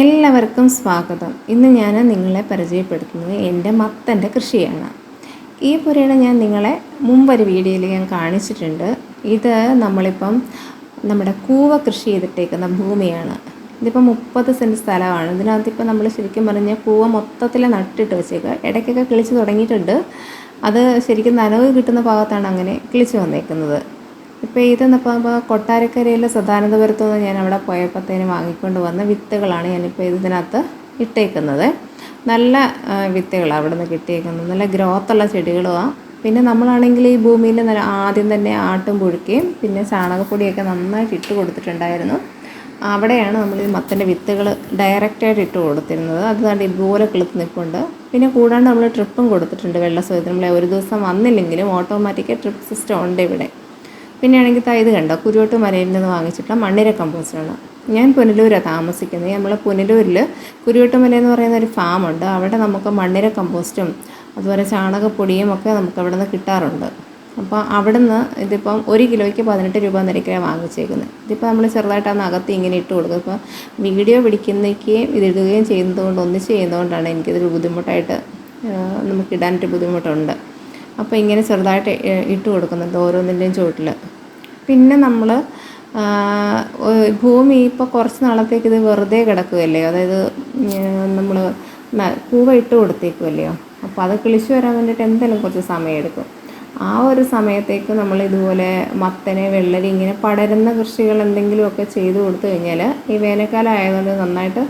എല്ലാവർക്കും സ്വാഗതം. ഇന്ന് ഞാൻ നിങ്ങളെ പരിചയപ്പെടുത്തുന്നത് എന്റെ മത്തന്റെ കൃഷിയാണ്. ഈ പുരയുടെ ഞാൻ നിങ്ങളെ മുമ്പൊരു വീഡിയോയിൽ ഞാൻ കാണിച്ചിട്ടുണ്ട്. ഇത് നമ്മളിപ്പം നമ്മുടെ കൂവ കൃഷി ചെയ്തിട്ടേക്കുന്ന ഭൂമിയാണ്. ഇതിപ്പോൾ മുപ്പത് സെന്റ് സ്ഥലമാണ്. ഇതിനകത്ത് ഇപ്പോൾ നമ്മൾ ശരിക്കും പറഞ്ഞാൽ കൂവ മൊത്തത്തിൽ നട്ടിട്ട് വെച്ചേക്കുക ഇടയ്ക്കൊക്കെ കിളിച്ച് തുടങ്ങിയിട്ടുണ്ട്. അത് ശരിക്കും നനവ് കിട്ടുന്ന ഭാഗത്താണ് അങ്ങനെ കിളിച്ച് വന്നേക്കുന്നത്. ഇപ്പോൾ ഇത് ഇപ്പോൾ കൊട്ടാരക്കരയിലെ സദാനന്ദപുരത്തു നിന്ന് ഞാൻ അവിടെ പോയപ്പോഴത്തേനും വാങ്ങിക്കൊണ്ട് വന്ന വിത്തുകളാണ് ഞാനിപ്പോൾ ഇതിനകത്ത് ഇട്ടേക്കുന്നത്. നല്ല വിത്തുകളാണ് അവിടെ നിന്ന് കിട്ടിയേക്കുന്നത്. നല്ല ഗ്രോത്തുള്ള ചെടികളുമാണ് പിന്നെ നമ്മളാണെങ്കിൽ ഈ ഭൂമിയിൽ നല്ല ആദ്യം തന്നെ ആട്ടും പുഴുക്കുകയും പിന്നെ ചാണകപ്പൊടിയൊക്കെ നന്നായിട്ട് ഇട്ട് കൊടുത്തിട്ടുണ്ടായിരുന്നു. അവിടെയാണ് നമ്മൾ ഈ മത്തന്റെ വിത്തുകൾ ഡയറക്റ്റായിട്ട് ഇട്ട് കൊടുത്തിരുന്നത്. അത് കണ്ട് ഇതുപോലെ കിളുത്ത് നിൽപ്പുണ്ട്. പിന്നെ കൂടാണ്ട് നമ്മൾ ട്രിപ്പും കൊടുത്തിട്ടുണ്ട് വെള്ള നമ്മൾ ഒരു ദിവസം വന്നില്ലെങ്കിലും ഓട്ടോമാറ്റിക് ട്രിപ്പ് സിസ്റ്റം ഉണ്ട് ഇവിടെ. പിന്നെ ആണെങ്കിൽ തൈത് കണ്ടോ? കുരുവട്ട് മലയിൽ നിന്ന് വാങ്ങിച്ചിട്ടുള്ള മണ്ണിര കമ്പോസ്റ്റാണ്. ഞാൻ പുനലൂരാണ് താമസിക്കുന്നത്. നമ്മൾ പുനലൂരിൽ കുരുവട്ട് മല എന്ന് പറയുന്ന ഒരു ഫാമുണ്ട്. അവിടെ നമുക്ക് മണ്ണിര കമ്പോസ്റ്റും അതുപോലെ ചാണകപ്പൊടിയും ഒക്കെ നമുക്ക് അവിടെ നിന്ന് കിട്ടാറുണ്ട്. അപ്പോൾ അവിടെ നിന്ന് ഇതിപ്പം ഒരു കിലോയ്ക്ക് പതിനെട്ട് രൂപ നിരക്കിലാണ് വാങ്ങിച്ചേക്കുന്നത് ഇതിപ്പോൾ നമ്മൾ ചെറുതായിട്ടാണ് അകത്ത് ഇങ്ങനെ ഇട്ട് കൊടുക്കുക ഇപ്പോൾ വീഡിയോ പിടിക്കുന്നേക്കുകയും ഇത് ഇടുകയും ചെയ്യുന്നതുകൊണ്ട് ഒന്നിച്ച് ചെയ്യുന്നതുകൊണ്ടാണ് എനിക്കിതൊരു ബുദ്ധിമുട്ടായിട്ട് ആ, നമുക്ക് ഇടാനൊരു ബുദ്ധിമുട്ടുണ്ട്. അപ്പോൾ ഇങ്ങനെ ചെറുതായിട്ട് ഇട്ട് കൊടുക്കുന്നുണ്ട് ഓരോന്നിന്റെയും ചുവട്ടിൽ പിന്നെ നമ്മൾ ഭൂമി ഇപ്പോൾ കുറച്ച് നാളത്തേക്ക് ഇത് വെറുതെ കിടക്കുകയല്ലേ? അതായത് നമ്മൾ പൂവ ഇട്ട് കൊടുത്തേക്കുമല്ലയോ അപ്പോൾ അത് കിളിച്ച് വരാൻ വേണ്ടിയിട്ട് എന്തായാലും കുറച്ച് സമയമെടുക്കും ആ ഒരു സമയത്തേക്ക് നമ്മൾ ഇതുപോലെ മത്തനെ വെള്ളരി ഇങ്ങനെ പടരുന്ന കൃഷികൾ എന്തെങ്കിലുമൊക്കെ ചെയ്തു കൊടുത്തു കഴിഞ്ഞാൽ ഈ വേനൽക്കാലം ആയതുകൊണ്ട് നന്നായിട്ട്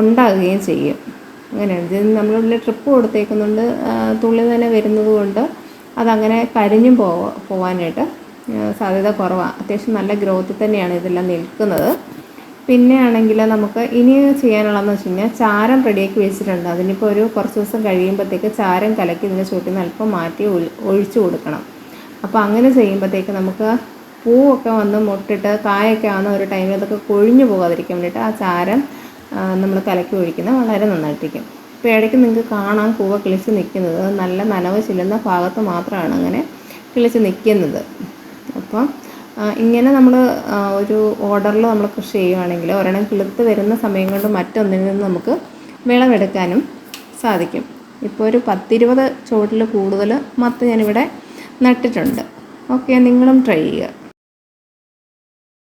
ഉണ്ടാകുകയും ചെയ്യും. അങ്ങനെയാണ്. ഇത് നമ്മളുള്ള ട്രിപ്പ് കൊടുത്തേക്കുന്നുണ്ട്. തുള്ളി തന്നെ വരുന്നത് കൊണ്ട് അതങ്ങനെ കരിഞ്ഞും പോവാ പോവാനായിട്ട് സാധ്യത കുറവാണ് അത്യാവശ്യം നല്ല ഗ്രോത്തിൽ തന്നെയാണ് ഇതെല്ലാം നിൽക്കുന്നത്. പിന്നെ ആണെങ്കിൽ നമുക്ക് ഇനി ചെയ്യാനുള്ളതെന്ന് വെച്ച് കഴിഞ്ഞാൽ ചാരം റെഡിയാക്കി വെച്ചിട്ടുണ്ട്. അതിനിപ്പോൾ ഒരു കുറച്ച് ദിവസം കഴിയുമ്പോഴത്തേക്ക് ചാരം കലക്കി ഇതിന്റെ ചുവട്ടിൽ നിന്ന് അല്പം മാറ്റി ഒഴി- ഒഴിച്ചു കൊടുക്കണം. അപ്പോൾ അങ്ങനെ ചെയ്യുമ്പോഴത്തേക്ക് നമുക്ക് പൂവൊക്കെ വന്ന് മുട്ടിട്ട് കായൊക്കെ ആവുന്ന ഒരു ടൈമിൽ അതൊക്കെ കൊഴിഞ്ഞു പോകാതിരിക്കാൻ വേണ്ടിയിട്ട് ആ ചാരം നമ്മൾ കലക്കി ഒഴിക്കുന്നത് വളരെ നന്നായിട്ടിരിക്കും. ഇപ്പോൾ ഇടയ്ക്ക് നിങ്ങൾക്ക് കാണാൻ കൂവ കിളിച്ച് നിൽക്കുന്നത് നല്ല നനവ് ചെല്ലുന്ന ഭാഗത്ത് മാത്രമാണ് അങ്ങനെ കിളിച്ച് നിൽക്കുന്നത്. അപ്പം ഇങ്ങനെ നമ്മൾ ഒരു ഓർഡറിൽ നമ്മൾ കൃഷി ചെയ്യുകയാണെങ്കിൽ ഒരെണ്ണം കിളുത്ത് വരുന്ന സമയം കൊണ്ട് മറ്റൊന്നിൽ നിന്ന് നമുക്ക് വിളവെടുക്കാനും സാധിക്കും. ഇപ്പോൾ ഒരു പത്തിരുപത് ചുവട്ടിൽ കൂടുതൽ മത്ത് ഞാനിവിടെ നട്ടിട്ടുണ്ട്. ഓക്കെ നിങ്ങളും ട്രൈ ചെയ്യുക.